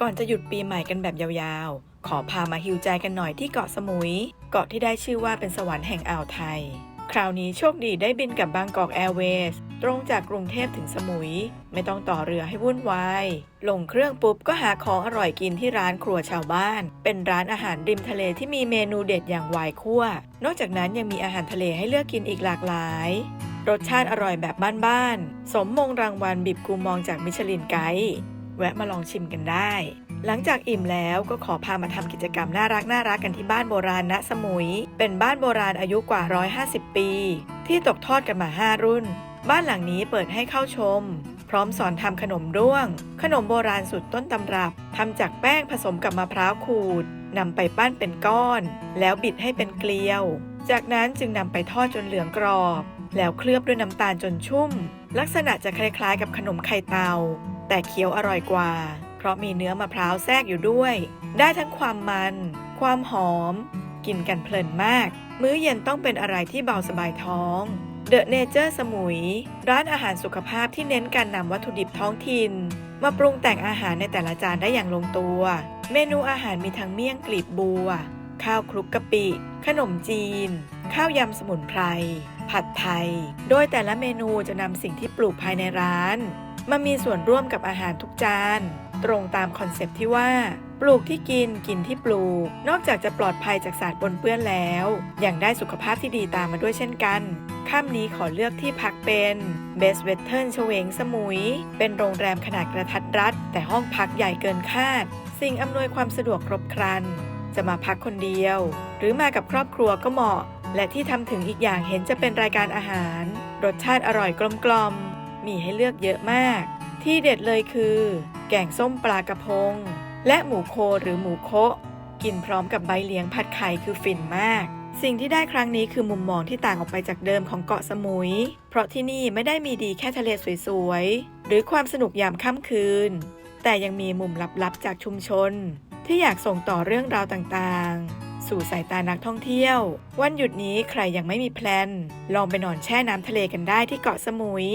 ก่อนจะหยุดปีใหม่กันแบบยาวๆ ขอพามาฮิวใจกันหน่อยที่เกาะสมุย เกาะที่ได้ชื่อว่าเป็นสวรรค์แห่งอ่าวไทย คราวนี้โชคดีได้บินกับบางกอกแอร์เวย์สตรงจากกรุงเทพถึงสมุย ไม่ต้องต่อเรือให้วุ่นวาย ลงเครื่องปุ๊บก็หาของอร่อยกินที่ร้านครัวชาวบ้าน เป็นร้านอาหารริมทะเลที่มีเมนูเด็ดอย่างวายคั่ว นอกจากนั้นยังมีอาหารทะเลให้เลือกกินอีกหลากหลาย รสชาติอร่อยแบบบ้านๆ สมมงรางวัลบิบกูมองจากมิชลินไกด์ แวะมาลองชิมกันได้ หลังจากอิ่มแล้วก็ขอพามาทำกิจกรรมน่ารักน่ารักกันที่บ้านโบราณณสมุย เป็นบ้านโบราณอายุกว่า 150 ปี ที่ตกทอดกันมา 5 รุ่น บ้านหลังนี้เปิดให้เข้าชม พร้อมสอนทำขนมด้วง ขนมโบราณสุดต้นตำรับทำจากแป้งผสมกับมะพร้าวขูดนำไปปั้นเป็นก้อน แล้วบิดให้เป็นเกลียว จากนั้นจึงนำไปทอดจนเหลืองกรอบ แล้วเคลือบด้วยน้ำตาลจนชุ่ม ลักษณะจะคล้ายๆ กับขนมไข่เตา แต่เคี้ยวอร่อยกว่า เพราะมีเนื้อมะพร้าวแทรกอยู่ด้วย ได้ทั้งความมัน ความหอม กินกันเพลินมาก มื้อเย็นต้องเป็นอะไรที่เบาสบายท้องเดอะเนเจอร์สมุย ร้านอาหารสุขภาพที่เน้นการนำวัตถุดิบท้องถิ่น มาปรุงแต่งอาหารในแต่ละจานได้อย่างลงตัว เมนูอาหารมีทั้งเมี่ยงกลีบบัว ข้าวคลุกกะปิ ขนมจีน ข้าวยำสมุนไพร ผัดไทย โดยแต่ละเมนูจะนำสิ่งที่ปลูกภายในร้าน มามีส่วนร่วมกับอาหารทุกจาน ตรงตามคอนเซปที่ว่า ปลูกที่กินกินที่ปลูก นอกจากจะปลอดภัยจากสารปนเปื้อนแล้วยังได้สุขภาพที่ดีตามมาด้วยเช่นกันค่ำนี้ขอเลือกที่พักเป็น Best Western เฉวงสมุย เป็นโรงแรมขนาดกระทัดรัด แต่ห้องพักใหญ่เกินคาด สิ่งอำนวยความสะดวกครบครัน จะมาพักคนเดียว หรือมากับครอบครัวก็เหมาะ และที่ทำถึงอีกอย่างเห็นจะเป็นรายการอาหาร รสชาติอร่อยกลมๆ มีให้เลือกเยอะมาก ที่เด็ดเลยคือ แกงส้มปลากระพง และหมูโคหรือหมูโคะกินพร้อมกับใบเลี้ยงผัดไข่คือฟินมากสิ่งที่ได้ครั้งนี้คือมุมมองที่ต่างออกไปจากเดิมของเกาะสมุย เพราะที่นี่ไม่ได้มีดีแค่ทะเลสวยๆ หรือความสนุกยามค่ำคืน แต่ยังมีมุมลับๆ จากชุมชน ที่อยากส่งต่อเรื่องราวต่างๆ สู่สายตานักท่องเที่ยว วันหยุดนี้ใครยังไม่มีแพลน ลองไปนอนแช่น้ำทะเลกันได้ที่เกาะสมุย